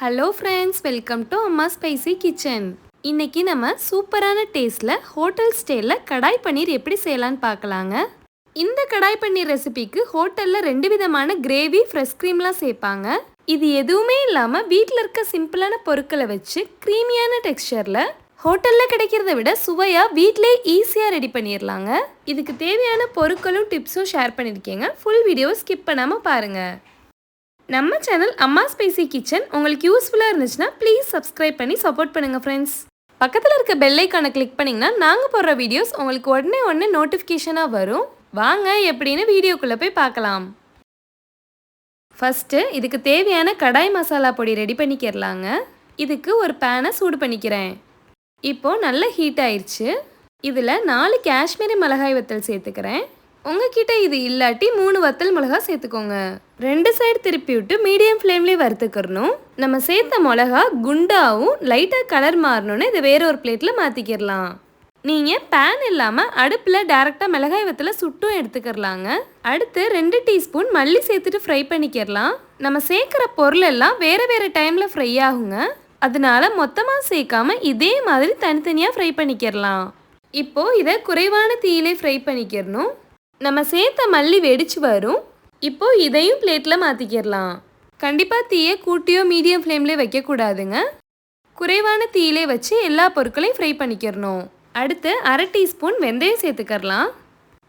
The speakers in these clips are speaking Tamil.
Hello friends welcome to Amma spicy kitchen இன்னைக்கு நம்ம சூப்பரான டேஸ்ட்டில் ஹோட்டல் ஸ்டேயில் கடாய் பன்னீர் எப்படி செய்யலான்னு பார்க்கலாங்க. இந்த கடாய் பன்னீர் ரெசிபிக்கு ஹோட்டலில் ரெண்டு விதமான கிரேவி ஃப்ரெஷ் க்ரீம்லாம் சேர்ப்பாங்க. இது எதுவுமே இல்லாமல் வீட்டில் இருக்க சிம்பிளான பொருட்களை வச்சு க்ரீமியான டெக்ஸ்சரில் ஹோட்டலில் கிடைக்கிறத விட சுவையாக வீட்டிலே ஈஸியாக ரெடி பண்ணிடலாங்க இதுக்கு தேவையான பொருட்களும் டிப்ஸும் ஷேர் பண்ணியிருக்கேங்க ஃபுல் வீடியோ ஸ்கிப் பண்ணாமல் பாருங்கள் நம்ம சேனல் அம்மா ஸ்பைசி கிச்சன் உங்களுக்கு யூஸ்ஃபுல்லாக இருந்துச்சுன்னா ப்ளீஸ் சப்ஸ்கிரைப் பண்ணி சப்போர்ட் பண்ணுங்கள் ஃப்ரெண்ட்ஸ் பக்கத்தில் இருக்க பெல்லைக்கான கிளிக் பண்ணிங்கன்னா நாங்கள் போடுற வீடியோஸ் உங்களுக்கு உடனே உடனே நோட்டிஃபிகேஷனாக வரும். வாங்க எப்படின்னு வீடியோக்குள்ளே போய் பார்க்கலாம். ஃபஸ்ட்டு இதுக்கு தேவையான கடாய் மசாலா பொடி ரெடி பண்ணிக்கிறலாங்க இதுக்கு ஒரு பேனை சூடு பண்ணிக்கிறேன். இப்போது நல்ல ஹீட் ஆயிடுச்சு இதில் நாலு காஷ்மீரி மிளகாய் வத்தல் சேர்த்துக்கிறேன். உங்ககிட்ட இது இல்லாட்டி மூணு வத்தல் மிளகாய் சேர்த்துக்கோங்க. ரெண்டு சைடு திருப்பி விட்டு மீடியம் ஃப்ளேம்லேயே வறுத்துக்கிறணும். நம்ம சேர்த்த மிளகா குண்டாவும் லைட்டாக கலர் மாறணும்னு இதை வேற ஒரு பிளேட்டில் மாற்றிக்கிடலாம் நீங்கள் பேன் இல்லாமல் அடுப்பில் டேரெக்டாக மிளகாய் வத்தில் சுட்டும் எடுத்துக்கிறலாங்க. அடுத்து ரெண்டு டீஸ்பூன் மல்லி சேர்த்துட்டு ஃப்ரை பண்ணிக்கிறலாம் நம்ம சேர்க்குற பொருள் எல்லாம் வேறு வேறு டைமில் ஃப்ரை ஆகுங்க. அதனால மொத்தமாக சேர்க்காம இதே மாதிரி தனித்தனியாக ஃப்ரை பண்ணிக்கிறலாம் இப்போது இதை குறைவான தீயிலே ஃப்ரை பண்ணிக்கிறணும் நம்ம சேர்த்த மல்லி வெடிச்சு வரும். இப்போ இதையும் பிளேட்டில் மாற்றிக்கிறலாம் கண்டிப்பாக தீயை கூட்டியோ மீடியம் ஃப்ளேம்லேயே வைக்கக்கூடாதுங்க. குறைவான தீயிலே வச்சு எல்லா பொருட்களையும் ஃப்ரை பண்ணிக்கிறணும் அடுத்து அரை டீஸ்பூன் வெந்தயம் சேர்த்துக்கறலாம்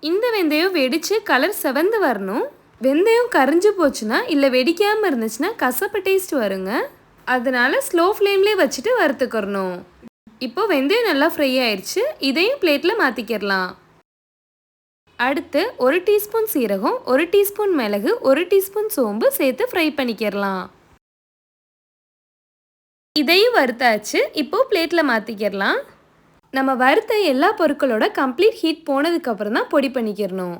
இந்த வெந்தயம் வெடித்து கலர் செவந்து வரணும். வெந்தயம் கரைஞ்சி போச்சுன்னா இல்லை வெடிக்காமல் இருந்துச்சுன்னா கசப்பு டேஸ்ட் வருங்க. அதனால ஸ்லோ ஃப்ளேம்லேயே வச்சுட்டு வறுத்துக்கிறணும் இப்போ வெந்தயம் நல்லா ஃப்ரை ஆயிடுச்சு இதையும் பிளேட்டில் மாற்றிக்கிறலாம் அடுத்து ஒரு டீஸ்பூன் சீரகம் ஒரு டீஸ்பூன் மிளகு ஒரு டீஸ்பூன் சோம்பு சேர்த்து ஃப்ரை பண்ணிக்கிறலாம் இதையும் வறுத்தாச்சு. இப்போ பிளேட்டில் மாற்றிக்கிறலாம் நம்ம வறுத்த எல்லா பொருட்களோட கம்ப்ளீட் ஹீட் போனதுக்கப்புறம் தான் பொடி பண்ணிக்கிறணும்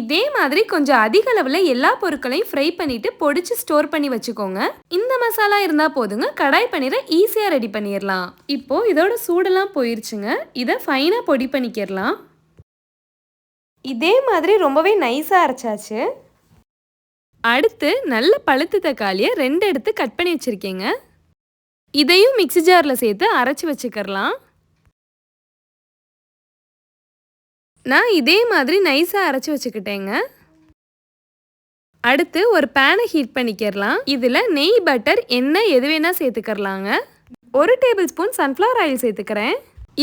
இதே மாதிரி கொஞ்சம் அதிக அளவில் எல்லா பொருட்களையும் ஃப்ரை பண்ணிட்டு பொடிச்சு ஸ்டோர் பண்ணி வச்சுக்கோங்க. இந்த மசாலா இருந்தால் போதுங்க. கடாய் பன்னீரை ஈஸியாக ரெடி பண்ணிடலாம். இப்போது இதோட சூடெல்லாம் போயிருச்சுங்க. இதை ஃபைனாக பொடி பண்ணிக்கிறலாம் இதே மாதிரி ரொம்பவே நைஸாக அரைச்சாச்சு. அடுத்து நல்ல பழுத்து தக்காளியை ரெண்டு எடுத்து கட் பண்ணி வச்சுருக்கேங்க. இதையும் மிக்ஸி ஜாரில் சேர்த்து அரைச்சி வச்சுக்கிறலாம். நான் இதே மாதிரி நைஸாக அரைச்சி வச்சுக்கிட்டேங்க. அடுத்து ஒரு பேனை ஹீட் பண்ணிக்கிறலாம். இதில் நெய் பட்டர் எண்ணெய் எது வேணால் சேர்த்துக்கிறலாங்க. ஒரு டேபிள் ஸ்பூன் சன்ஃப்ளவர் ஆயில் சேர்த்துக்கிறேன்.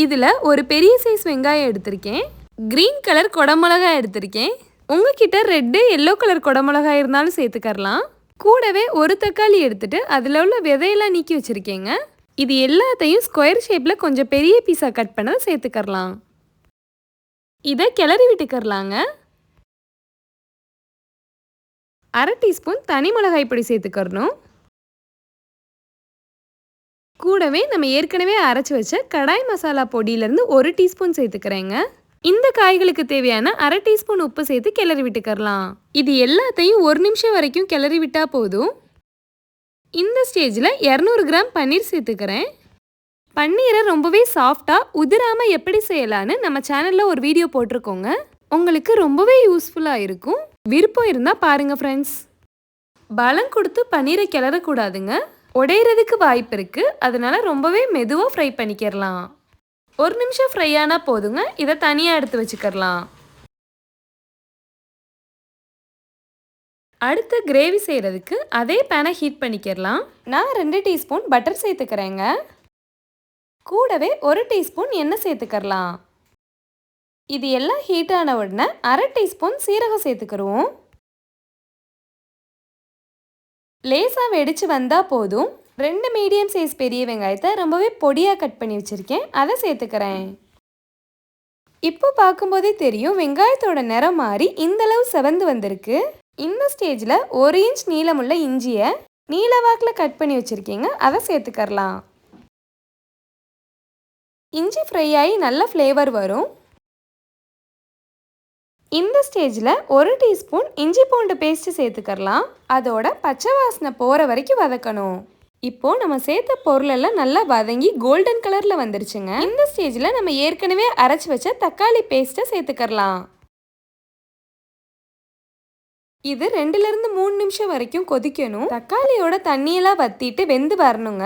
இதில் ஒரு பெரிய சைஸ் வெங்காயம் எடுத்திருக்கேன். க்ரீன் கலர் குடமிளகாய் எடுத்திருக்கேன். உங்ககிட்ட ரெட்டு எல்லோ கலர் குடமிளகாய் இருந்தாலும் சேர்த்துக்கரலாம் கூடவே ஒரு தக்காளி எடுத்துட்டு அதில் உள்ள விதையெல்லாம் நீக்கி வச்சுருக்கேங்க. இது எல்லாத்தையும் ஸ்கொயர் ஷேப்பில் கொஞ்சம் பெரிய பீஸாக கட் பண்ணதை சேர்த்துக்கரலாம் இதை கிளறி விட்டுக்கரலாங்க அரை டீஸ்பூன் தனி மிளகாய் பொடி சேர்த்துக்கறணும். கூடவே நம்ம ஏற்கனவே அரைச்சி வச்ச கடாய் மசாலா பொடியிலேருந்து ஒரு டீஸ்பூன் சேர்த்துக்கிறேங்க. இந்த காய்களுக்கு தேவையான அரை டீஸ்பூன் உப்பு சேர்த்து கிளறி விட்டுக்கறலாம். இது எல்லாத்தையும் ஒரு நிமிஷம் வரைக்கும் கிளறி விட்டா போதும். இந்த ஸ்டேஜில் இரநூறு கிராம் பன்னீர் சேர்த்துக்கிறேன். பன்னீரை ரொம்பவே சாஃப்டாக உதிராமல் எப்படி செய்யலான்னு நம்ம சேனலில் ஒரு வீடியோ போட்டிருக்கோங்க. உங்களுக்கு ரொம்பவே யூஸ்ஃபுல்லாக இருக்கும். விருப்பம் இருந்தால் பாருங்கள் ஃப்ரெண்ட்ஸ் பலம் கொடுத்து பன்னீரை கிளறக்கூடாதுங்க. உடையிறதுக்கு வாய்ப்பு இருக்குது அதனால ரொம்பவே மெதுவாக ஃப்ரை பண்ணிக்கிறலாம். ஒரு நிமிஷம் ஃப்ரை ஆனால் போதுங்க. இதை தனியாக எடுத்து வச்சுக்கிறலாம். அடுத்து கிரேவி செய்கிறதுக்கு அதே பேனை ஹீட் பண்ணிக்கிறலாம். நான் ரெண்டு டீஸ்பூன் பட்டர் சேர்த்துக்கிறேங்க. கூடவே ஒரு டீஸ்பூன் எண்ணெய் சேர்த்துக்கிறலாம். இது எல்லாம் ஹீட் ஆன உடனே அரை டீஸ்பூன் சீரகம் சேர்த்துக்கிறோம். லேசாக வெடிச்சு வந்தால் போதும். ரெண்டு மீடியம் சைஸ் பெரிய வெங்காயத்தை ரொம்பவே பொடியாக கட் பண்ணி வச்சுருக்கேன். அதை சேர்த்துக்கிறேன். இப்போ பார்க்கும்போதே தெரியும் வெங்காயத்தோட நிறம் மாறி இந்தளவு செவந்து வந்திருக்கு. இந்த ஸ்டேஜில் ஒரு இன்ச் நீளமுள்ள இஞ்சியை நீளவாக்கில் கட் பண்ணி வச்சுருக்கீங்க. அதை சேர்த்துக்கரலாம் இஞ்சி ஃப்ரை ஆகி நல்ல ஃப்ளேவர் வரும். இந்த ஸ்டேஜில் ஒரு டீஸ்பூன் இஞ்சி பூண்டு பேஸ்ட்டு சேர்த்துக்கரலாம் அதோட பச்சை வாசனை போகிற வரைக்கும் வதக்கணும். இப்போ நம்ம சேர்த்த பொருளெல்லாம் நல்லா வதங்கி கோல்டன் கலரில் வந்துருச்சுங்க. இந்த ஸ்டேஜில் நம்ம ஏற்கனவே அரைச்சி வச்ச தக்காளி பேஸ்ட்டை சேர்த்துக்கரலாம் இது ரெண்டுலேருந்து மூணு நிமிஷம் வரைக்கும் கொதிக்கணும். தக்காளியோட தண்ணியெல்லாம் வத்திட்டு வெந்து வரணுங்க.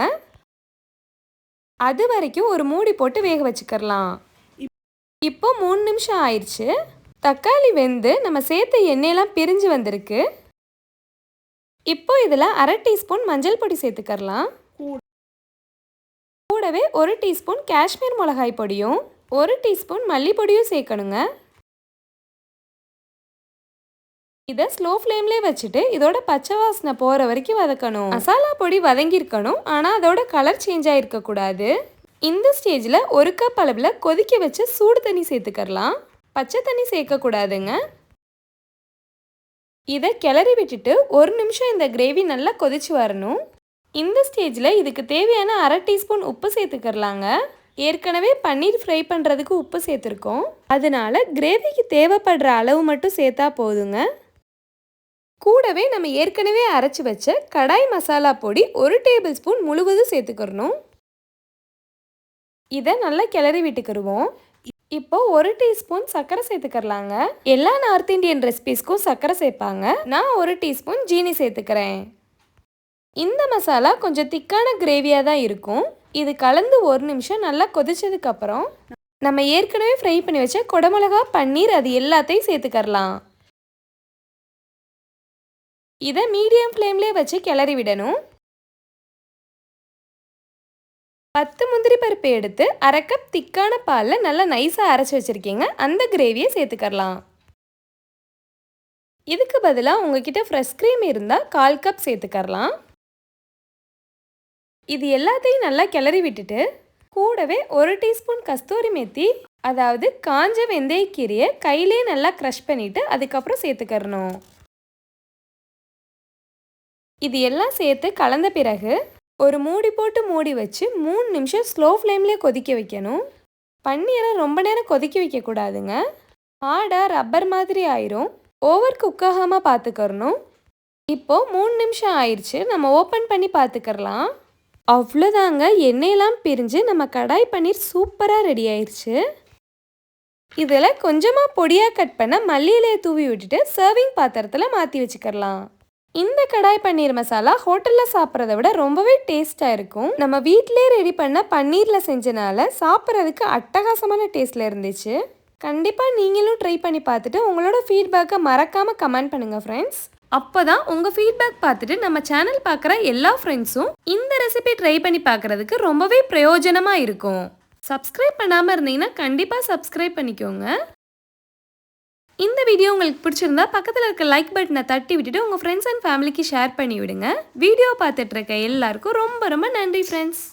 அது வரைக்கும் ஒரு மூடி போட்டு வேக வச்சுக்கிறலாம். இப்போ மூணு நிமிஷம் ஆயிடுச்சு. தக்காளி வெந்து நம்ம சேர்த்த எண்ணெயெல்லாம் பிரிஞ்சு வந்திருக்கு. இப்போ இதில் அரை டீஸ்பூன் மஞ்சள் பொடி சேர்த்துக்கரலாம் கூடவே ஒரு டீஸ்பூன் காஷ்மீர் மிளகாய் பொடியும் ஒரு டீஸ்பூன் மல்லிப்பொடியும் சேர்க்கணுங்க. இதை ஸ்லோ ஃப்ளேம்லேயே வச்சுட்டு இதோட பச்சை வாசனை போகிற வரைக்கும் வதக்கணும். மசாலா பொடி வதங்கியிருக்கணும் ஆனால் அதோட கலர் சேஞ்ச் ஆகிருக்கக்கூடாது இந்த ஸ்டேஜில் ஒரு கப் அளவில் கொதிக்க வச்சு சூடு தண்ணி சேர்த்துக்கரலாம் பச்சை தண்ணி சேர்க்கக்கூடாதுங்க இதை கிளறி விட்டுட்டு ஒரு நிமிஷம் இந்த கிரேவி நல்லா கொதிச்சு வரணும். இந்த ஸ்டேஜில் இதுக்கு தேவையான அரை டீஸ்பூன் உப்பு சேர்த்துக்கிறலாங்க. ஏற்கனவே பன்னீர் ஃப்ரை பண்ணுறதுக்கு உப்பு சேர்த்துருக்கோம். அதனால கிரேவிக்கு தேவைப்படுற அளவு மட்டும் சேர்த்தா போதுங்க. கூடவே நம்ம ஏற்கனவே அரைச்சி வச்ச கடாய் மசாலா பொடி ஒரு டேபிள் ஸ்பூன் முழுவதும் சேர்த்துக்கிறணும். இதை நல்லா கிளறி விட்டுக்கிடுவோம் இப்போ ஒரு டீஸ்பூன் சர்க்கரை சேர்த்துக்கலாங்க எல்லா நார்த் இந்தியன் ரெசிபீஸ்க்கும் சர்க்கரை சேர்ப்பாங்க. நான் ஒரு டீஸ்பூன் ஜீனி சேர்த்துக்கிறேன். இந்த மசாலா கொஞ்சம் திக்கான கிரேவியாக தான் இருக்கும். இது கலந்து ஒரு நிமிஷம் நல்லா கொதிச்சதுக்கப்புறம் நம்ம ஏற்கனவே ஃப்ரை பண்ணி வச்ச குடமிளகா பன்னீர் அது எல்லாத்தையும் சேர்த்துக்கரலாம் இதை மீடியம் ஃப்ளேம்லேயே வச்சு கிளறி விடணும். பத்து முந்திரி பருப்பு எடுத்து அரை கப் திக்கான பாலில் நல்லா நைஸாக அரைச்சி வச்சுருக்கீங்க. அந்த கிரேவியை சேர்த்துக்கரலாம் இதுக்கு பதிலாக உங்ககிட்ட ஃப்ரெஷ் க்ரீம் இருந்தால் கால் கப் சேர்த்துக்கரலாம் இது எல்லாத்தையும் நல்லா கிளறி விட்டுட்டு கூடவே ஒரு டீஸ்பூன் கஸ்தூரி மேத்தி அதாவது காஞ்ச வெந்தயக்கீரையை கையிலே நல்லா க்ரஷ் பண்ணிவிட்டு அதுக்கப்புறம் சேர்த்துக்கறணும். இது எல்லாம் சேர்த்து கலந்த பிறகு ஒரு மூடி போட்டு மூடி வச்சு மூணு நிமிஷம் ஸ்லோ ஃப்ளேம்லேயே கொதிக்க வைக்கணும். பன்னீரை ரொம்ப நேரம் கொதிக்க வைக்கக்கூடாதுங்க. ஆடாக ரப்பர் மாதிரி ஆயிரும். ஓவர் குக் ஆகாமல் பார்த்துக்கறணும் இப்போது மூணு நிமிஷம் ஆயிடுச்சு நம்ம ஓப்பன் பண்ணி பார்த்துக்கறலாம் அவ்வளோதாங்க. எண்ணெயெல்லாம் பிரிஞ்சு நம்ம கடாய் பன்னீர் சூப்பராக ரெடி ஆயிடுச்சு இதில் கொஞ்சமாக பொடியாக கட் பண்ண மல்லியிலையை தூவி விட்டுட்டு சர்விங் பாத்திரத்தில் மாற்றி வச்சுக்கலாம் இந்த கடாய் பன்னீர் மசாலா ஹோட்டலில் சாப்பிட்றத விட ரொம்பவே டேஸ்ட்டாக இருக்கும். நம்ம வீட்டிலே ரெடி பண்ண பன்னீரில் செஞ்சனால சாப்பிட்றதுக்கு அட்டகாசமான டேஸ்ட்டில் இருந்துச்சு. கண்டிப்பாக நீங்களும் ட்ரை பண்ணி பார்த்துட்டு உங்களோட ஃபீட்பேக்கை மறக்காமல் கமெண்ட் பண்ணுங்கள் ஃப்ரெண்ட்ஸ் அப்போ தான் உங்கள் ஃபீட்பேக் பார்த்துட்டு நம்ம சேனல் பார்க்குற எல்லா ஃப்ரெண்ட்ஸும் இந்த ரெசிபி ட்ரை பண்ணி பார்க்குறதுக்கு ரொம்பவே பிரயோஜனமாக இருக்கும். சப்ஸ்கிரைப் பண்ணாமல் இருந்தீங்கன்னா கண்டிப்பாக சப்ஸ்கிரைப் பண்ணிக்கோங்க. இந்த வீடியோ உங்களுக்கு பிடிச்சிருந்தா பக்கத்தில் இருக்க லைக் பட்டனை தட்டி விட்டுட்டு உங்கள் ஃப்ரெண்ட்ஸ் அண்ட் ஃபேமிலிக்கு ஷேர் பண்ணி விடுங்க வீடியோ பார்த்துட்டு இருக்க எல்லாருக்கும் ரொம்ப ரொம்ப நன்றி ஃப்ரெண்ட்ஸ்